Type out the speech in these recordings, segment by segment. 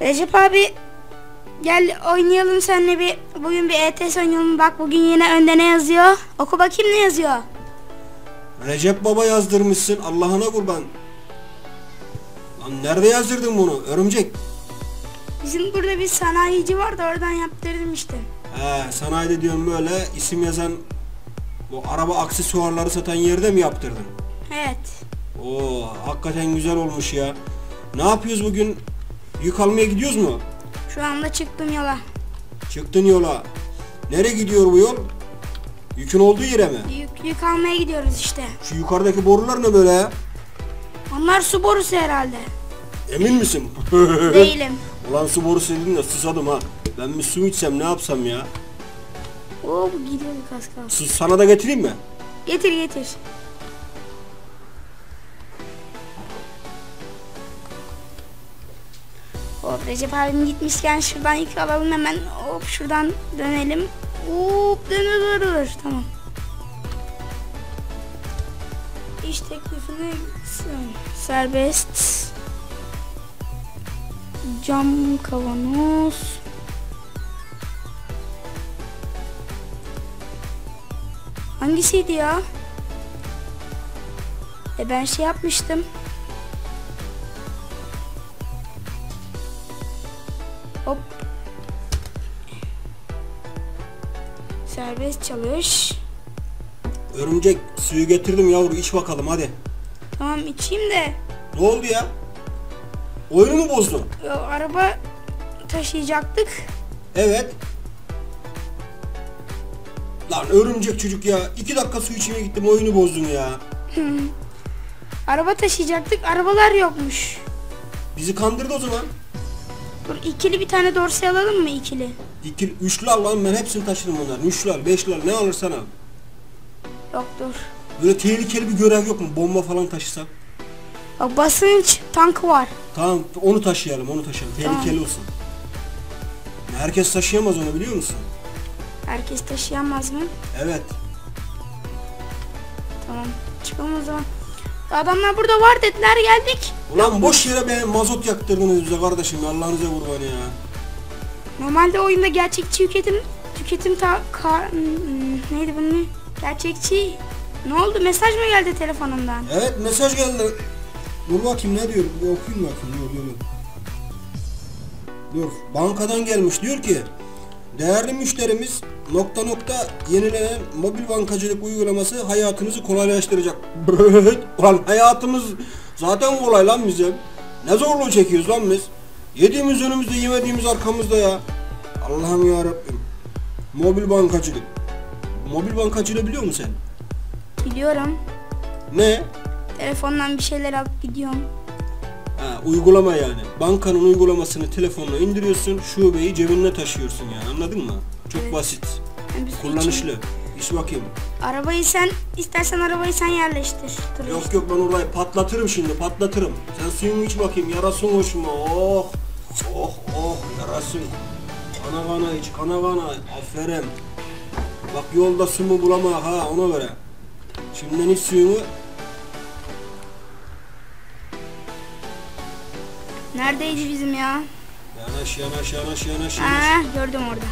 Recep abi gel oynayalım seninle bir bugün bir ETS oynayalım. Bak bugün yine önde ne yazıyor? Oku bakayım ne yazıyor? Recep Baba yazdırmışsın Allah'ına kurban. Lan nerede yazdırdın bunu? Örümcek. Bizim burada bir sanayici var da oradan yaptırdım işte. He sanayide diyorum böyle isim yazan bu araba aksesuarları satan yerde mi yaptırdın? Evet. Oo hakikaten güzel olmuş ya. Ne yapıyoruz bugün? Yük almaya gidiyoruz mu? Şu anda çıktım yola. Çıktın yola. Nereye gidiyor bu yol? Yükün olduğu yere mi? Yük, yük almaya gidiyoruz işte. Şu yukarıdaki borular ne böyle? Onlar su borusu herhalde. Emin misin? Değilim. Ulan su borusu dedin de susadım ha. Ben bir su içsem ne yapsam ya? Oo bu gidiyor kas kas. Su sana da getireyim mi? Getir getir. Recep abim gitmişken şuradan yük alalım hemen. Hop şuradan dönelim. Hop dön dur dur dur. Tamam. İş teklifini serbest. Cam kavanoz. Hangisiydi ya? E ben şey yapmıştım. Serbest çalış. Örümcek suyu getirdim yavru iç bakalım hadi. Tamam içeyim de Ne oldu ya? Oyunu mu bozdun? e, araba taşıyacaktık. Evet. Lan örümcek çocuk ya. iki dakika su içmeye gittim oyunu bozdun ya. Araba taşıyacaktık. Arabalar yokmuş. Bizi kandırdı o zaman. Dur ikili bir tane dorsi alalım mı ikili? İki, üçlü al lan ben hepsini taşıdım onların. Üçlü al, beşli al ne alırsan al. Yok dur. Böyle tehlikeli bir görev yok mu? Bomba falan taşısak. Bak basınç tankı var. Tamam onu taşıyalım onu taşıyalım. Tehlikeli Tamam. olsun. Herkes taşıyamaz onu biliyor musun? Herkes taşıyamaz mı? Evet. Tamam. Çıkalım o zaman. Adamlar burada var dediler geldik. Ulan boş yere be mazot yaktırdınız bize kardeşim Allah'ınıza kurban ya. Normalde oyunda gerçekçi tüketim tüketim ta ka, hmm, neydi bunun? Gerçekçi ne oldu? Mesaj mı geldi telefonumdan? Evet mesaj geldi. Dur bakayım ne diyor? Bir okuyayım bakayım. Dur dur. Dur. Bankadan gelmiş diyor ki Değerli müşterimiz nokta nokta yenilenen mobil bankacılık uygulaması hayatınızı kolaylaştıracak. Ulan hayatımız zaten kolay lan bizim. Ne zorluğu çekiyoruz lan biz. Yediğimiz önümüzde yemediğimiz arkamızda ya. Allah'ım ya Rabbim. Mobil bankacılık. Mobil bankacılığı biliyor musun sen? Biliyorum. Ne? Telefondan bir şeyler alıp gidiyorum. Ha, uygulama yani. Bankanın uygulamasını telefonla indiriyorsun, şubeyi cebine taşıyorsun yani anladın mı? Çok Evet. basit. Yani Kullanışlı. içeyim. İç bakayım. Arabayı sen istersen arabayı sen yerleştir. Dur Yok yok ben orayı patlatırım şimdi patlatırım. Sen suyunu iç bakayım yarasın hoşuma. Oh. Oh oh yarasın. Kana kana iç kana kana. Aferin. Bak yolda su mu bulama ha ona göre. Şimdiden iç suyunu. Neredeydi bizim ya? Yanaş yanaş yanaş yanaş yanaş. Gördüm orada.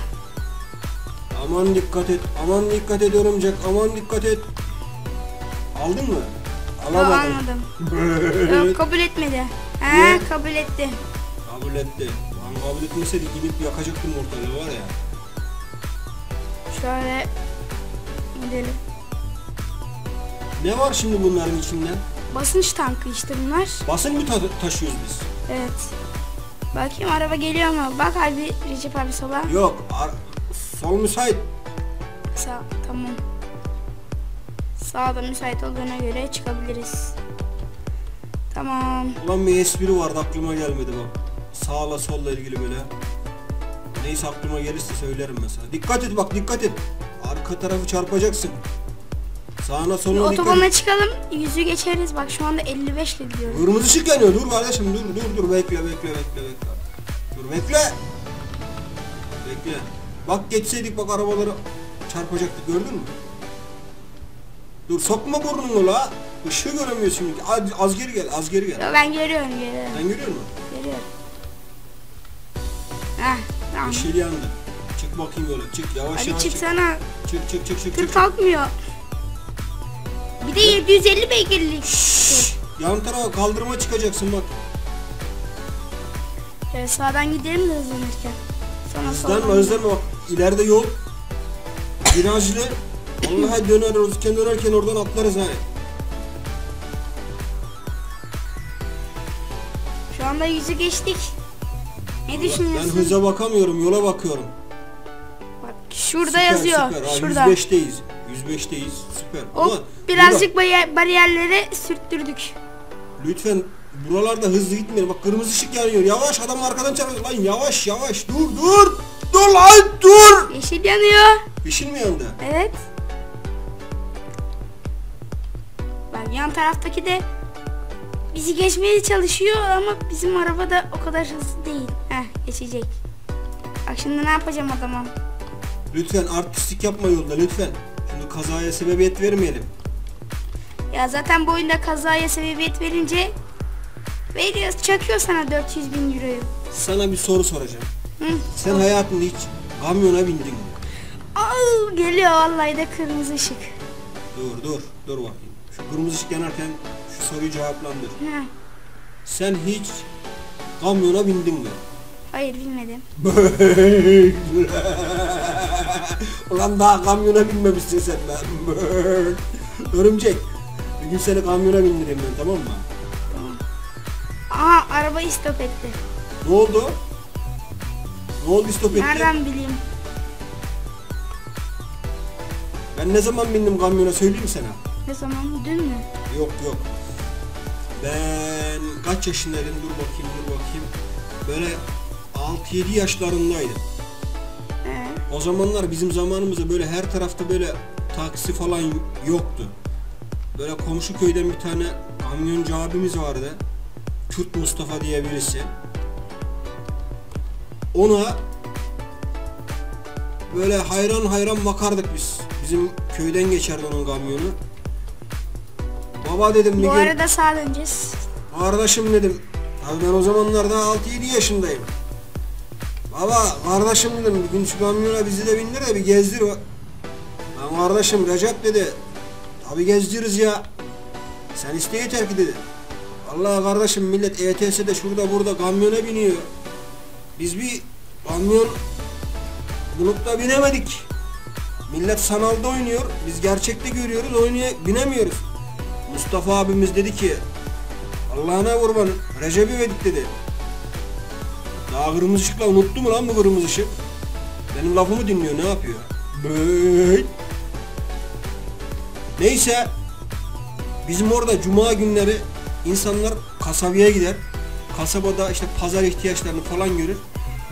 Aman dikkat et, aman dikkat et örümcek, aman dikkat et. Aldın mı? Yok Alamadın. almadım. Yok kabul etmedi. Ha, Niye? kabul etti. kabul etti. Lan kabul etmeseydi gidip yakacaktım ortalığı var ya. Şöyle gidelim. Ne var şimdi bunların içinde? Basınç tankı işte bunlar. Basın mı ta- taşıyoruz biz? Evet. Bakayım araba geliyor mu? Bak abi Recep abi sola. Yok, sol müsait. Sağ tamam. Sağda müsait olduğuna göre çıkabiliriz. Tamam. Ulan bir espri vardı aklıma gelmedi bak. Sağla solla ilgili böyle. Neyse aklıma gelirse söylerim mesela. Dikkat et bak dikkat et. Arka tarafı çarpacaksın. Sağına soluna dikkat et. Otobana çıkalım. Yüzü geçeriz. Bak şu anda 55 ile gidiyoruz. Kırmızı ışık yanıyor. Dur kardeşim dur dur dur bekle bekle bekle bekle. Dur bekle. Bekle. Bak geçseydik bak arabaları çarpacaktık gördün mü? Dur sokma burnunu la. Işığı göremiyorsun şimdi. Az, az geri gel az geri gel. Yo, Ben görüyorum görüyorum. Sen görüyor musun? Görüyorum. Tamam. Yeşil yandı. Çık bakayım yola. Çık yavaş Hadi yavaş çık. çıksana. Çık çık çık çık. Tır çık. kalkmıyor. Bir de 750 beygirlik. Yan tarafa kaldırıma çıkacaksın bak. Şöyle sağdan gidelim de hızlanırken. Sonra Hızlanma soldan. hızlanma bak. İleride yol. Virajlı. Vallahi döneriz. Dönerken oradan atlarız ha. Şu anda yüzü geçtik. Ne Ben düşünüyorsun? hıza bakamıyorum. Yola bakıyorum. Bak şurada Süper, yazıyor. Süper. Ha, Şurada. 105'teyiz. 105'teyiz. Süper. Ama O birazcık bariyer, bariyerlere sürttürdük. lütfen buralarda hızlı gitmeyin. Bak kırmızı ışık yanıyor. Yavaş adam arkadan çarpıyor. Lan yavaş yavaş. Dur dur. Dur lan dur. Yeşil yanıyor. Yeşil mi yandı? Evet. Bak yan taraftaki de bizi geçmeye çalışıyor ama bizim araba da o kadar hızlı değil. Heh geçecek. Bak şimdi ne yapacağım adama? Lütfen artistlik yapma yolda lütfen. Şimdi kazaya sebebiyet vermeyelim. Ya zaten bu oyunda kazaya sebebiyet verince veriyoruz çakıyor sana 400 bin euroyu. Sana bir soru soracağım. Hı. Sen hayatında hiç kamyona bindin mi? Aa, geliyor vallahi de kırmızı ışık. Dur dur dur bakayım. Şu kırmızı ışık yanarken şu soruyu cevaplandır. Heh. Sen hiç kamyona bindin mi? Hayır bilmedim. Ulan daha kamyona binmemişsin sen lan. Örümcek. Bir gün seni kamyona bindireyim ben tamam mı? Aha arabayı stop etti. Ne oldu? Ne oldu stop etti? Nereden bileyim? Ben ne zaman bindim kamyona söyleyeyim sana. Ne zaman? Dün mü? Yok yok. Ben kaç yaşındaydım dur bakayım dur bakayım. Böyle 6-7 yaşlarındaydım. Ee, O zamanlar bizim zamanımızda böyle her tarafta böyle taksi falan yoktu. Böyle komşu köyden bir tane kamyoncu abimiz vardı. Kürt Mustafa diye birisi. Ona böyle hayran hayran bakardık biz. Bizim köyden geçerdi onun kamyonu. Baba dedim bir bu gün. arada sağa döneceğiz. Kardeşim dedim. Tabii ben o zamanlarda 6-7 yaşındayım. Baba kardeşim dedim bir gün şu kamyona bizi de bindir de bir gezdir. Lan kardeşim Recep dedi. Tabi gezdiririz ya. Sen iste yeter ki dedi. Allah kardeşim millet ETS'de şurada burada kamyona biniyor. Biz bir kamyon bulup da binemedik. Millet sanalda oynuyor. Biz gerçekte görüyoruz oynaya binemiyoruz. Mustafa abimiz dedi ki Allah'ına kurban Recep İvedik dedi. Daha kırmızı ışıkla unuttu mu lan bu kırmızı ışık? Benim lafımı dinliyor ne yapıyor? Böyle. Neyse bizim orada cuma günleri insanlar kasabaya gider. Kasabada işte pazar ihtiyaçlarını falan görür.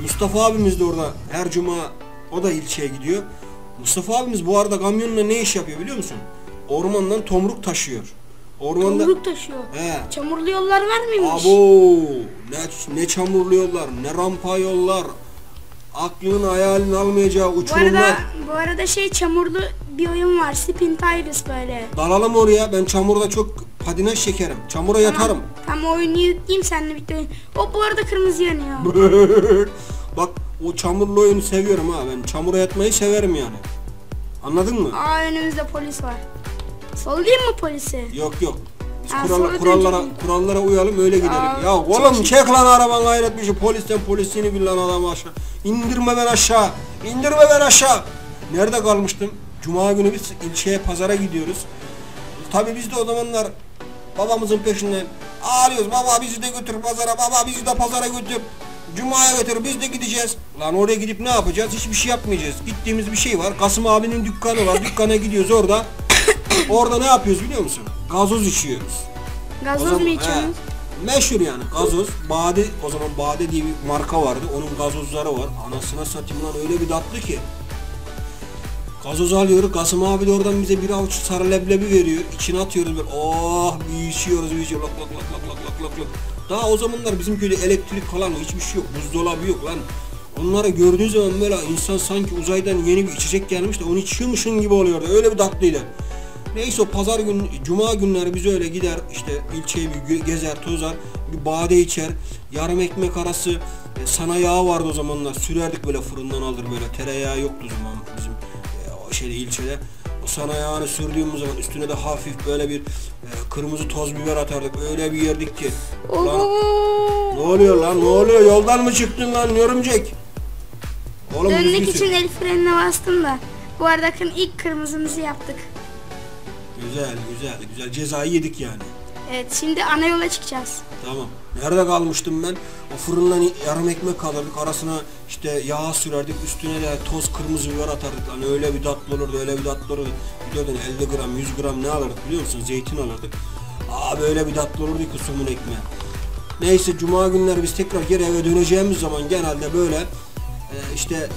Mustafa abimiz de orada her cuma o da ilçeye gidiyor. Mustafa abimiz bu arada kamyonla ne iş yapıyor biliyor musun? Ormandan tomruk taşıyor. Ormanda Tomruk taşıyor. He. Çamurlu yollar var mıymış? Abo ne, ne çamurlu yollar, ne rampa yollar. Aklın hayalin almayacağı Bu uçurumlar. arada bu arada şey çamurlu bir oyun var. Spin Tires böyle. Dalalım oraya. Ben çamurda çok patinaj çekerim. Çamura yatarım. Tam oyunu yükleyeyim seninle birlikte. O bu arada kırmızı yanıyor. Bak o çamurlu oyunu seviyorum ha. Ben çamura yatmayı severim yani. Anladın mı? Aa önümüzde polis var. Sollayayım mı polisi? Yok yok. Biz Ha, kurallara dönecek. kurallara uyalım öyle gidelim. Aa, ya oğlum çek lan araban gayret bir şey. Polisten polisini bil lan adamı aşağı. İndirme ben aşağı. İndirme ben aşağı. Nerede kalmıştım? Cuma günü biz ilçeye pazara gidiyoruz. Tabi biz de o zamanlar babamızın peşinden ağlıyoruz. Baba bizi de götür pazara. Baba bizi de pazara götür. Cuma'ya götür biz de gideceğiz. Lan oraya gidip ne yapacağız? Hiçbir şey yapmayacağız. Gittiğimiz bir şey var. Kasım abinin dükkanı var. Dükkana gidiyoruz orada. Orada ne yapıyoruz biliyor musun? Gazoz içiyoruz. Gazoz zaman- mu içiyorsunuz? meşhur yani gazoz. Bade o zaman Bade diye bir marka vardı. Onun gazozları var. Anasına satayım lan öyle bir tatlı ki. Gazoz alıyoruz. Kasım abi de oradan bize bir avuç sarı leblebi veriyor. İçine atıyoruz böyle. Oh bir içiyoruz. Lak lak lak lak lak lak lak. Daha o zamanlar bizim köyde elektrik falan hiçbir şey yok. Buzdolabı yok lan. Onları gördüğü zaman böyle insan sanki uzaydan yeni bir içecek gelmiş de onu içiyormuşsun gibi oluyordu. Öyle bir tatlıydı. Neyse o pazar gün, cuma günleri biz öyle gider işte ilçeyi bir gezer tozar bir bade içer yarım ekmek arası e, sana yağı vardı o zamanlar sürerdik böyle fırından alır böyle tereyağı yoktu o zaman bizim şeyde ilçede. O sana yağını sürdüğümüz zaman üstüne de hafif böyle bir e, kırmızı toz biber atardık. Öyle bir yerdik ki. Lan, ne oluyor lan ne oluyor? Yoldan mı çıktın lan örümcek Oğlum Dönmek için el frenine bastım da. Bu arada bakın ilk kırmızımızı yaptık. Güzel güzel güzel. Cezayı yedik yani. Evet şimdi ana yola çıkacağız. Tamam. Nerede kalmıştım ben? O fırından yarım ekmek alırdık. Arasına işte yağ sürerdik. Üstüne de toz kırmızı biber atardık. Hani öyle bir tatlı olurdu, öyle bir tatlı olurdu. Biliyordun 50 gram, 100 gram ne alırdık biliyor musun? Zeytin alırdık. Aa böyle bir tatlı olurdu ki somun ekmeği. Neyse cuma günleri biz tekrar geri eve döneceğimiz zaman genelde böyle e, işte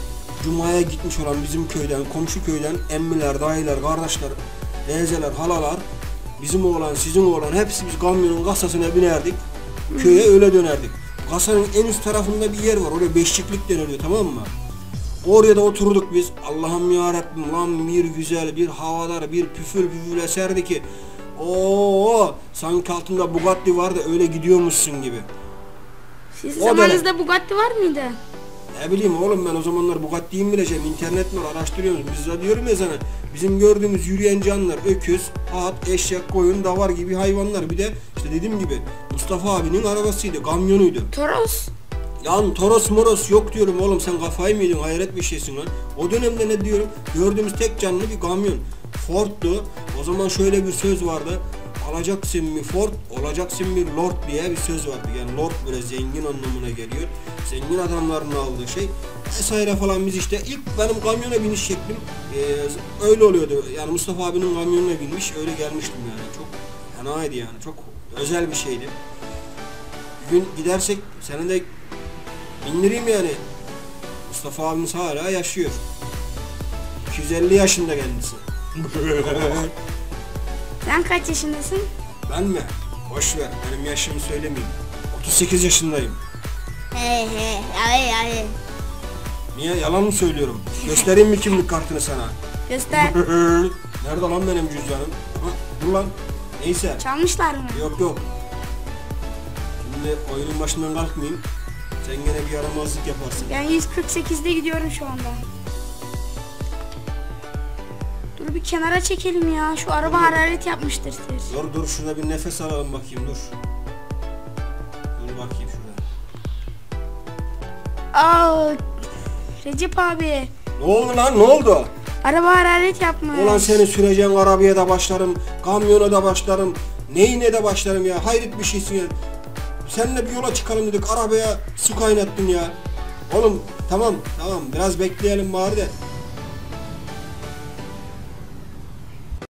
cumaya gitmiş olan bizim köyden, komşu köyden emmiler, dayılar, kardeşler, teyzeler, halalar bizim oğlan, sizin oğlan hepsi biz kamyonun kasasına binerdik. Köye öyle dönerdik. Kasanın en üst tarafında bir yer var. Oraya beşiklik deniliyor tamam mı? Oraya da oturduk biz. Allah'ım ya Rabbim lan bir güzel bir havadar bir püfür püfür eserdi ki. Oo sanki altında Bugatti var da öyle gidiyormuşsun gibi. Sizin O zamanınızda Bugatti var mıydı? Ne bileyim oğlum ben o zamanlar Bugatti'yi mi bileceğim internet var araştırıyoruz biz de diyorum ya sana bizim gördüğümüz yürüyen canlılar öküz, at, eşek, koyun, davar gibi hayvanlar bir de işte dediğim gibi Mustafa abinin arabasıydı kamyonuydu. Toros. Lan Toros moros yok diyorum oğlum sen kafayı mı yedin hayret bir şeysin lan. O dönemde ne diyorum gördüğümüz tek canlı bir kamyon. Ford'tu o zaman şöyle bir söz vardı. Alacaksın mi Ford, olacaksın bir Lord diye bir söz vardı. Yani Lord böyle zengin anlamına geliyor. Zengin adamların aldığı şey. Vesaire falan biz işte ilk benim kamyona biniş şeklim eee, öyle oluyordu. Yani Mustafa abinin kamyonuna binmiş öyle gelmiştim yani. Çok fenaydı yani. Çok özel bir şeydi. Bir gün gidersek senin de bindireyim yani. Mustafa abimiz hala yaşıyor. 250 yaşında kendisi. Sen kaç yaşındasın? ben mi? Boş ver. Benim yaşımı söylemeyeyim. 38 yaşındayım. He he. Ay ay. Niye? Yalan mı söylüyorum? Göstereyim mi kimlik kartını sana? Göster. Nerede lan benim cüzdanım? Ha, dur lan. Neyse. Çalmışlar mı? Yok yok. Şimdi oyunun başından kalkmayayım. Sen gene bir yaramazlık yaparsın. Ben 148'de gidiyorum şu anda. Bir kenara çekelim ya. Şu araba hararet yapmıştır. Dur dur şurada bir nefes alalım bakayım dur. Dur bakayım şurada. Aa, Recep abi. Ne oldu lan ne oldu? Araba hararet yapmış. Ulan seni süreceğin arabaya da başlarım, kamyona da başlarım, neyine de başlarım ya. Hayret bir şeysin ya. Seninle bir yola çıkalım dedik, arabaya su kaynattın ya. Oğlum tamam tamam biraz bekleyelim bari de